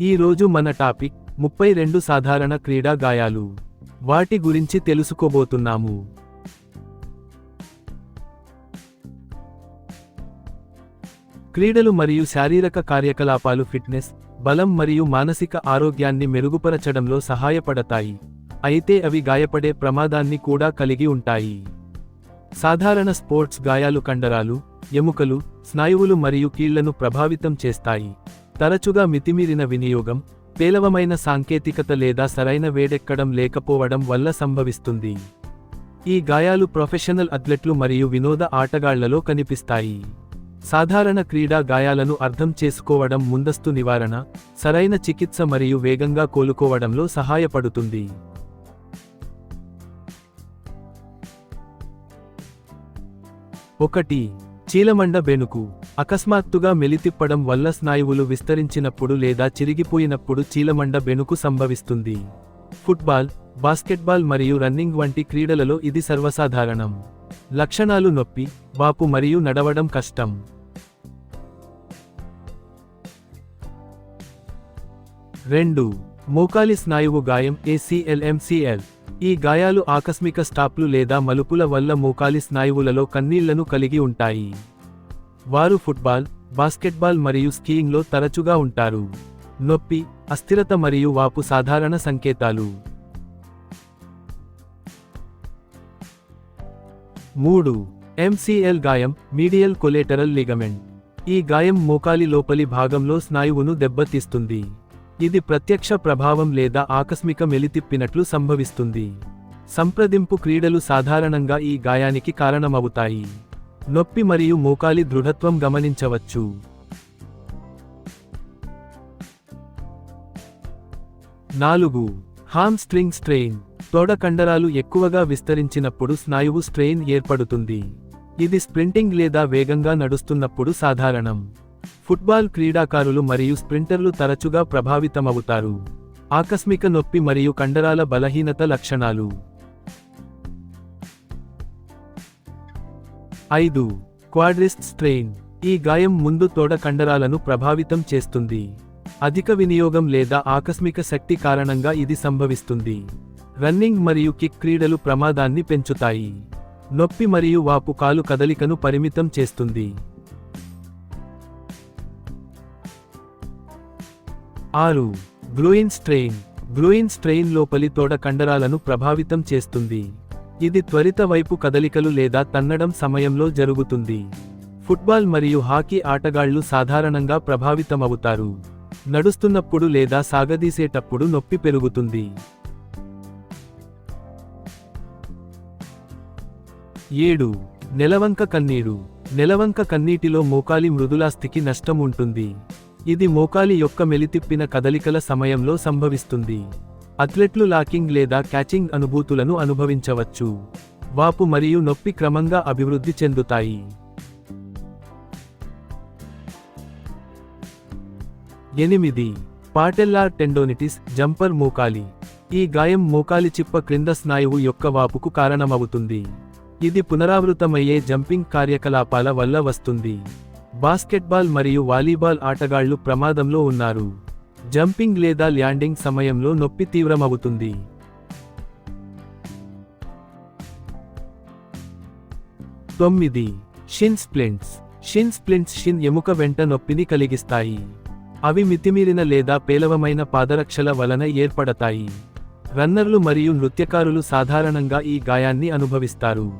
ఈ రోజు మన టాపిక్ ముప్పై రెండు సాధారణ క్రీడా గాయాలు. వాటి గురించి తెలుసుకోబోతున్నాము. క్రీడలు మరియు శారీరక కార్యకలాపాలు ఫిట్నెస్ బలం మరియు మానసిక ఆరోగ్యాన్ని మెరుగుపరచడంలో సహాయపడతాయి. అయితే అవి గాయపడే ప్రమాదాన్ని కూడా కలిగి ఉంటాయి. సాధారణ స్పోర్ట్స్ గాయాలు కండరాలు ఎముకలు స్నాయువులు మరియు కీళ్ళను ప్రభావితం చేస్తాయి. తరచుగా మితిమీరిన వినియోగం పేలవమైన సాంకేతికత లేదా సరైన వేడెక్కడం లేకపోవడం వల్ల సంభవిస్తుంది. ఈ గాయాలు ప్రొఫెషనల్ అథ్లెట్లు మరియు వినోద ఆటగాళ్ళలో కనిపిస్తాయి. సాధారణ క్రీడా గాయాలను అర్థం చేసుకోవడం ముందస్తు నివారణ సరైన చికిత్స మరియు వేగంగా కోలుకోవడంలో సహాయపడుతుంది. ఒకటి చీలమండ బెనుకు అకస్మాత్తుగా మెలితిప్పడం వల్ల స్నాయువులు విస్తరించినప్పుడు లేదా చిరిగిపోయినప్పుడు చీలమండ బెనుకు సంభవిస్తుంది. ఫుట్బాల్ బాస్కెట్బాల్ మరియు రన్నింగ్ వంటి క్రీడలలో ఇది సర్వసాధారణం. లక్షణాలు నొప్పి వాపు మరియు నడవడం కష్టం. రెండు. మోకాలి స్నాయువు గాయం ఏసీఎల్ఎంసీఎల్ ఈ గాయాలు ఆకస్మిక స్టాప్లు లేదా మలుపుల వల్ల మోకాలి స్నాయువులలో కన్నీళ్ళను కలిగి ఉంటాయి. వారు ఫుట్బాల్ బాస్కెట్బాల్ మరియు స్కీయింగ్లో తరచుగా ఉంటారు. నొప్పి అస్థిరత మరియు వాపు సాధారణ సంకేతాలు. మూడు ఎంసీఎల్ గాయం మీడియల్ కొలేటరల్ లిగమెంట్. ఈ గాయం మోకాలి లోపలి భాగంలో స్నాయువును దెబ్బతీస్తుంది. ఇది ప్రత్యక్ష ప్రభావం లేదా ఆకస్మిక మెలితిప్పినట్లు సంభవిస్తుంది. సంప్రదింపు క్రీడలు సాధారణంగా ఈ గాయానికి కారణమవుతాయి. నొప్పి మరియు మోకాలి దృఢత్వం గమనించవచ్చు. నాలుగు హామ్ స్ట్రింగ్ స్ట్రెయిన్ తోడ కండరాలు ఎక్కువగా విస్తరించినప్పుడు స్నాయువు స్ట్రెయిన్ ఏర్పడుతుంది. ఇది స్ప్రింటింగ్ లేదా వేగంగా నడుస్తున్నప్పుడు సాధారణం. ఫుట్బాల్ క్రీడాకారులు మరియు స్ప్రింటర్లు తరచుగా ప్రభావితమవుతారు. ఆకస్మిక నొప్పి మరియు కండరాల బలహీనత లక్షణాలు. ఐదు. Quadriceps strain. ఈ గాయం ముందు తోడ కండరాలను ప్రభావితం చేస్తుంది. అధిక వినియోగం లేదా ఆకస్మిక శక్తి కారణంగా ఇది సంభవిస్తుంది. రన్నింగ్ మరియు కిక్ క్రీడలు ప్రమాదాన్ని పెంచుతాయి. నొప్పి మరియు వాపు కాలు కదలికను పరిమితం చేస్తుంది. ఆరు. గ్లూయిన్ స్ట్రెయిన్. గ్రూయిన్ స్ట్రెయిన్ లోపలి తోడ కండరాలను ప్రభావితం చేస్తుంది. ఇది త్వరిత వైపు కదలికలు లేదా తన్నడం సమయంలో జరుగుతుంది. ఫుట్బాల్ మరియు హాకీ ఆటగాళ్ళు సాధారణంగా ప్రభావితమవుతారు. నడుస్తున్నప్పుడు లేదా సాగదీసేటప్పుడు నొప్పి పెరుగుతుంది. ఏడు. నెలవంక కన్నీరు. నెలవంక కన్నీటిలో మోకాలి మృదులాస్థికి నష్టం ఉంటుంది. ఇది మోకాలి యొక్క మెలితిప్పిన కదలికల సమయంలో సంభవిస్తుంది. అథ్లెట్లు లాకింగ్ లేదా క్యాచింగ్ అనుభూతులను అనుభవించవచ్చు. వాపు మరియు నొప్పి క్రమంగా అభివృద్ధి చెందుతాయి. ఎనిమిది. పాటెల్లార్ టెండోనిటిస్ జంపర్ మోకాలి. ఈ గాయం మోకాలి చిప్ప క్రింద స్నాయువు యొక్క వాపుకు కారణమవుతుంది. ఇది పునరావృతమయ్యే జంపింగ్ కార్యకలాపాల వల్ల వస్తుంది. బాస్కెట్బాల్ మరియు వాలీబాల్ ఆటగాళ్ళు ప్రమాదంలో ఉన్నారు. జంపింగ్ లేదా ల్యాండింగ్ సమయంలో నొప్పి తీవ్రమవుతుంది. తొమ్మిది. Shin splints. Shin splints shin ఎముక వెంట నొప్పిని కలిగిస్తాయి. అవి మితిమీరిన లేదా పేలవమైన పాదరక్షల వలన ఏర్పడతాయి. రన్నర్లు మరియు నృత్యకారులు సాధారణంగా ఈ గాయాన్ని అనుభవిస్తారు.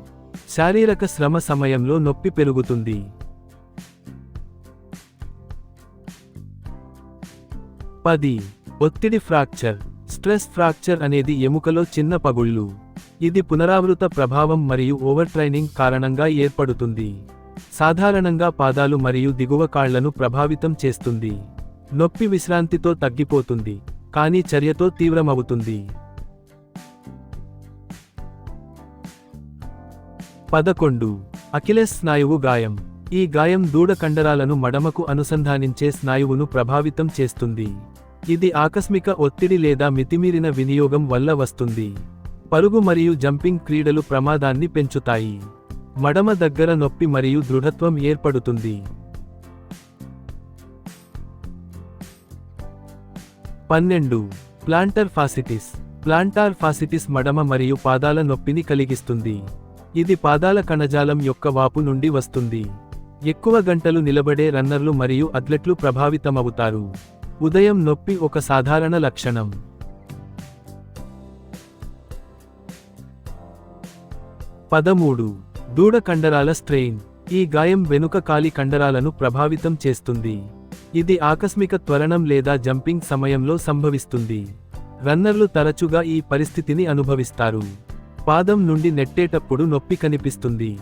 శారీరక శ్రమ సమయంలో నొప్పి పెరుగుతుంది. పది ఒత్తిడి ఫ్రాక్చర్ స్ట్రెస్ ఫ్రాక్చర్ అనేది ఎముకలో చిన్న పగుళ్ళు. ఇది పునరావృత ప్రభావం మరియు ఓవర్ ట్రైనింగ్ కారణంగా ఏర్పడుతుంది. సాధారణంగా పాదాలు మరియు దిగువ కాళ్ళను ప్రభావితం చేస్తుంది. నొప్పి విశ్రాంతితో తగ్గిపోతుంది కానీ చర్యతో తీవ్రమవుతుంది. పదకొండు. అకిలెస్ స్నాయువు గాయం. ఈ గాయం దూడ కండరాలను మడమకు అనుసంధానించే స్నాయువును ప్రభావితం చేస్తుంది. ఇది ఆకస్మిక ఒత్తిడి లేదా మితిమీరిన వినియోగం వల్ల వస్తుంది. పరుగు మరియు జంపింగ్ క్రీడలు ప్రమాదాన్ని పెంచుతాయి. మడమ దగ్గర నొప్పి మరియు దృఢత్వం ఏర్పడుతుంది. పన్నెండు. Planter fasciitis. ప్లాంటార్ ఫాసిటిస్ మడమ మరియు పాదాల నొప్పిని కలిగిస్తుంది. ఇది పాదాల కణజాలం యొక్క వాపు నుండి వస్తుంది. ఎక్కువ గంటలు నిలబడే రన్నర్లు మరియు అథ్లెట్లు ప్రభావితమవుతారు. ఉదయం నొప్పి ఒక సాధారణ లక్షణం. పదమూడు. దూడ కండరాల స్ట్రెయిన్. ఈ గాయం వెనుక కాలి కండరాలను ప్రభావితం చేస్తుంది. ఇది ఆకస్మిక త్వరణం లేదా జంపింగ్ సమయంలో సంభవిస్తుంది. రన్నర్లు తరచుగా ఈ పరిస్థితిని అనుభవిస్తారు. పాదం నుండి నెట్టేటప్పుడు నొప్పి కనిపిస్తుంది.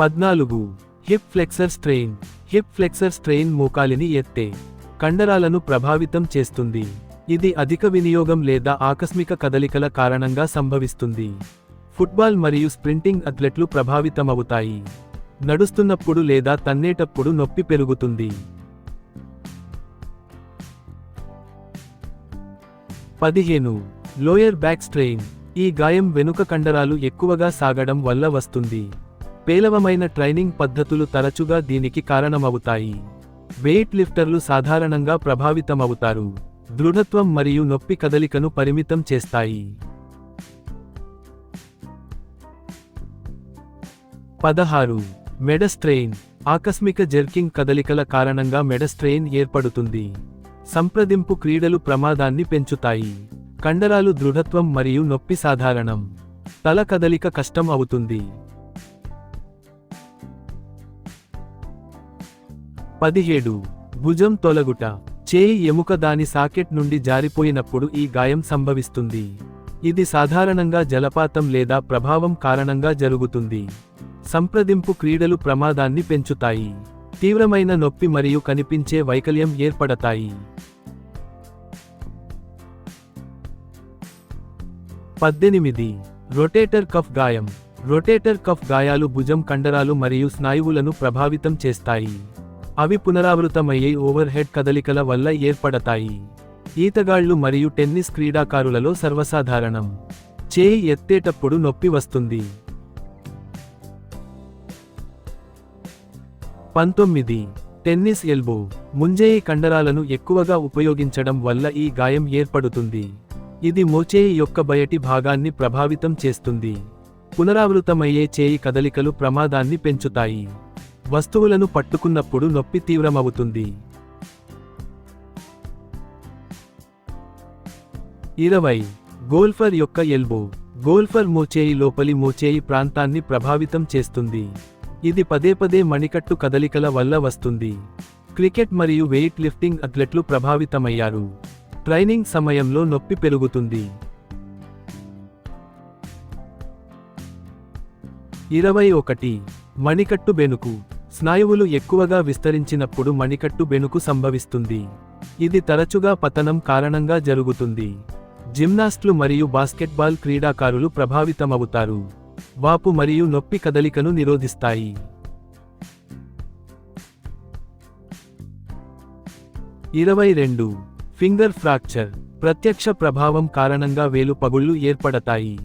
పద్నాలుగు. Hip flexor strain. Hip flexor strain మోకాలిని ఎత్తే కండరాలను ప్రభావితం చేస్తుంది. ఇది అధిక వినియోగం లేదా ఆకస్మిక కదలికల కారణంగా సంభవిస్తుంది. ఫుట్బాల్ మరియు స్ప్రింటింగ్ అథ్లెట్లు ప్రభావితమవుతాయి. నడుస్తున్నప్పుడు లేదా తన్నేటప్పుడు నొప్పి పెరుగుతుంది. పదిహేను. Lower back strain. ఈ గాయం వెనుక కండరాలు ఎక్కువగా సాగడం వల్ల వస్తుంది. పేలవమైన ట్రైనింగ్ పద్ధతులు తరచుగా దీనికి కారణమవుతాయి. వెయిట్ లిఫ్టర్లు సాధారణంగా ప్రభావితమవుతారు. దృఢత్వం మరియు నొప్పి కదలికను పరిమితం చేస్తాయి. పదహారు. మెడ స్ట్రెయిన్ ఆకస్మిక జెర్కింగ్ కదలికల కారణంగా మెడ స్ట్రెయిన్ ఏర్పడుతుంది. సంప్రదింపు క్రీడలు ప్రమాదాన్ని పెంచుతాయి. కండరాలు దృఢత్వం మరియు నొప్పి సాధారణం. తల కదలిక కష్టం అవుతుంది. పదిహేడు. భుజం తొలగుట. చేయి ఎముక దాని సాకెట్ నుండి జారిపోయినప్పుడు ఈ గాయం సంభవిస్తుంది. ఇది సాధారణంగా జలపాతం లేదా ప్రభావం కారణంగా జరుగుతుంది. సంప్రదింపు క్రీడలు ప్రమాదాన్ని పెంచుతాయి. తీవ్రమైన నొప్పి మరియు కనిపించే వైకల్యం ఏర్పడతాయి. పద్దెనిమిది. రొటేటర్ కఫ్ గాయం. రొటేటర్ కఫ్ గాయాలు భుజం కండరాలు మరియు స్నాయువులను ప్రభావితం చేస్తాయి. అవి పునరావృతమయ్యే ఓవర్ హెడ్ కదలికల వల్ల ఏర్పడతాయి. ఈతగాళ్ళు మరియు టెన్నిస్ క్రీడాకారులలో సర్వసాధారణం. చేయి ఎత్తేటప్పుడు నొప్పి వస్తుంది. పంతొమ్మిది. Tennis elbow. ముంజేయి కండరాలను ఎక్కువగా ఉపయోగించడం వల్ల ఈ గాయం ఏర్పడుతుంది. ఇది మోచేయి యొక్క బయటి భాగాన్ని ప్రభావితం చేస్తుంది. పునరావృతమయ్యే చేయి కదలికలు ప్రమాదాన్ని పెంచుతాయి. వస్తువులను పట్టుకున్నప్పుడు నొప్పి తీవ్రమవుతుంది. ఇరవై గోల్ఫర్ యొక్క ఎల్బో. గోల్ఫర్ మోచేయి లోపలి మోచేయి ప్రాంతాన్ని ప్రభావితం చేస్తుంది. ఇది పదే పదే మణికట్టు కదలికల వల్ల వస్తుంది. క్రికెట్ మరియు వెయిట్ లిఫ్టింగ్ అథ్లెట్లు ప్రభావితమయ్యారు. ట్రైనింగ్ సమయంలో నొప్పి పెరుగుతుంది. ఇరవై ఒకటి మణికట్టు బెనుకు స్నాయువులు ఎక్కువగా విస్తరించినప్పుడు మణికట్టు బెనుకు సంభవిస్తుంది. ఇది తరచుగా పతనం కారణంగా జరుగుతుంది. జిమ్నాస్ట్లు మరియు బాస్కెట్బాల్ క్రీడాకారులు ప్రభావితమవుతారు. వాపు మరియు నొప్పి కదలికను నిరోధిస్తాయి. ఇరవై రెండు. Finger fracture. ప్రత్యక్ష ప్రభావం కారణంగా వేలు పగుళ్ళు ఏర్పడతాయి.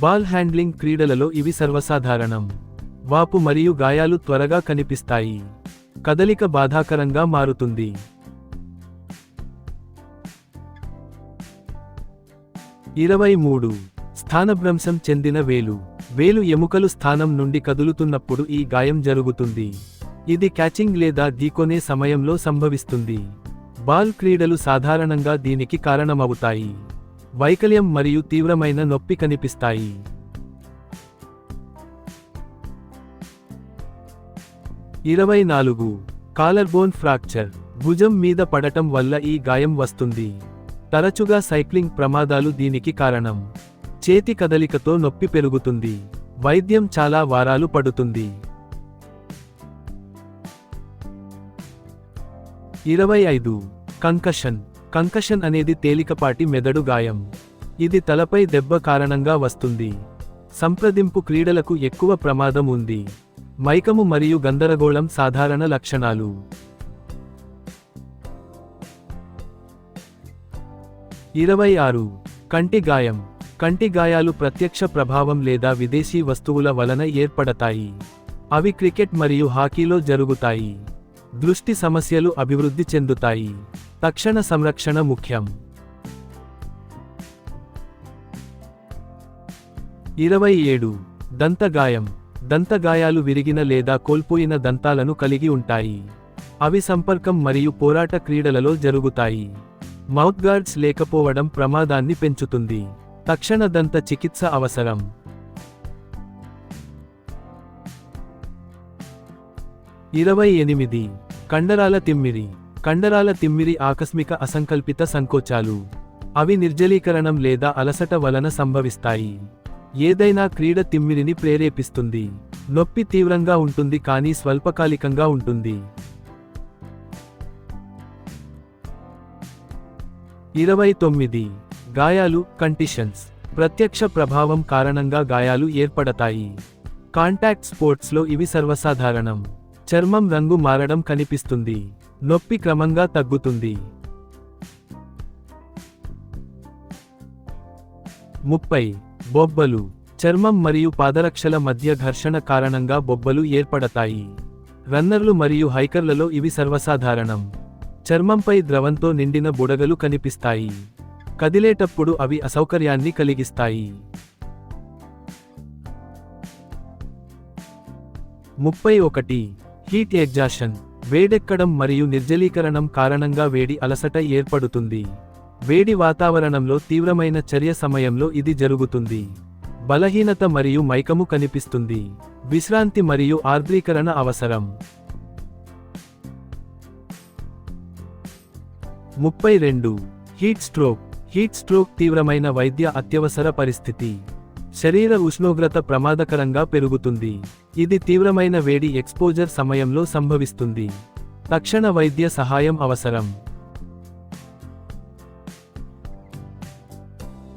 బాల్ హ్యాండ్లింగ్ క్రీడలలో ఇవి సర్వసాధారణం. వాపు మరియు గాయాలు త్వరగా కనిపిస్తాయి. కదలిక బాధాకరంగా మారుతుంది. ఇరవై మూడు. స్థానభ్రంశం చెందిన వేలు. వేలు ఎముకలు స్థానం నుండి కదులుతున్నప్పుడు ఈ గాయం జరుగుతుంది. ఇది క్యాచింగ్ లేదా ఢీకొనే సమయంలో సంభవిస్తుంది. బాల్ క్రీడలు సాధారణంగా దీనికి కారణమవుతాయి. వైకల్యం మరియు తీవ్రమైన నొప్పి కనిపిస్తాయి. ఇరవై నాలుగు కాలర్బోన్ ఫ్రాక్చర్. భుజం మీద పడటం వల్ల ఈ గాయం వస్తుంది. తరచుగా సైక్లింగ్ ప్రమాదాలు దీనికి కారణం. చేతి కదలికతో నొప్పి పెరుగుతుంది. వైద్యం చాలా వారాలు పడుతుంది. ఇరవై ఐదు కంకషన్. కంకషన్ అనేది తేలికపాటి మెదడు గాయం. ఇది తలపై దెబ్బ కారణంగా వస్తుంది. సంప్రదింపు క్రీడలకు ఎక్కువ ప్రమాదం ఉంది. మైకము మరియు గందరగోళం సాధారణ లక్షణాలు. ఇరవై ఆరు. కంటి గాయం. కంటి గాయాలు ప్రత్యక్ష ప్రభావం లేదా విదేశీ వస్తువుల వలన ఏర్పడతాయి. అవి క్రికెట్ మరియు హాకీలో జరుగుతాయి. దృష్టి సమస్యలు అభివృద్ధి చెందుతాయి. తక్షణ సంరక్షణ ముఖ్యం. ఇరవై ఏడు. దంతగాయం. దంతగాయాలు విరిగిన లేదా కోల్పోయిన దంతాలను కలిగి ఉంటాయి. అవి సంపర్కం మరియు పోరాట క్రీడలలో జరుగుతాయి. మౌత్ గార్డ్స్ లేకపోవడం ప్రమాదాన్ని పెంచుతుంది. తక్షణ దంత చికిత్స అవసరం. ఇరవై ఎనిమిది. కండరాల తిమ్మిరి. కండరాల తిమ్మిరి ఆకస్మిక అసంకల్పిత సంకోచాలు. అవి నిర్జలీకరణం లేదా అలసట వలన సంభవిస్తాయి. ఏదైనా క్రీడ తిమ్మిరిని ప్రేరేపిస్తుంది. నొప్పి తీవ్రంగా ఉంటుంది కానీ స్వల్పకాలికంగా ఉంటుంది. ఇరవై తొమ్మిది. గాయాలు కంటిషన్స్ ప్రత్యక్ష ప్రభావం కారణంగా గాయాలు ఏర్పడతాయి. కాంటాక్ట్ స్పోర్ట్స్లో ఇవి సర్వసాధారణం. చర్మం రంగు మారడం కనిపిస్తుంది. నొప్పి క్రమంగా తగ్గుతుంది. ముప్పై. బొబ్బలు చర్మం మరియు పాదరక్షల మధ్య ఘర్షణ కారణంగా బొబ్బలు ఏర్పడతాయి. రన్నర్లు మరియు హైకర్లలో ఇవి సర్వసాధారణం. చర్మంపై ద్రవంతో నిండిన బుడగలు కనిపిస్తాయి. కదిలేటప్పుడు అవి అసౌకర్యాన్ని కలిగిస్తాయి. ముప్పై ఒకటి. హీట్ ఎగ్జాషన్ వేడెక్కడం మరియు నిర్జలీకరణం కారణంగా వేడి అలసట ఏర్పడుతుంది. వేడి వాతావరణంలో తీవ్రమైన చర్య సమయంలో ఇది జరుగుతుంది. బలహీనత మరియు మైకము కనిపిస్తుంది. విశ్రాంతి మరియు ఆర్ద్రీకరణ అవసరం. ముప్పై రెండు. Heat stroke. హీట్ స్ట్రోక్ తీవ్రమైన వైద్య అత్యవసర పరిస్థితి. శరీర ఉష్ణోగ్రత ప్రమాదకరంగా పెరుగుతుంది. ఇది తీవ్రమైన వేడి ఎక్స్పోజర్ సమయంలో సంభవిస్తుంది. తక్షణ వైద్య సహాయం అవసరం.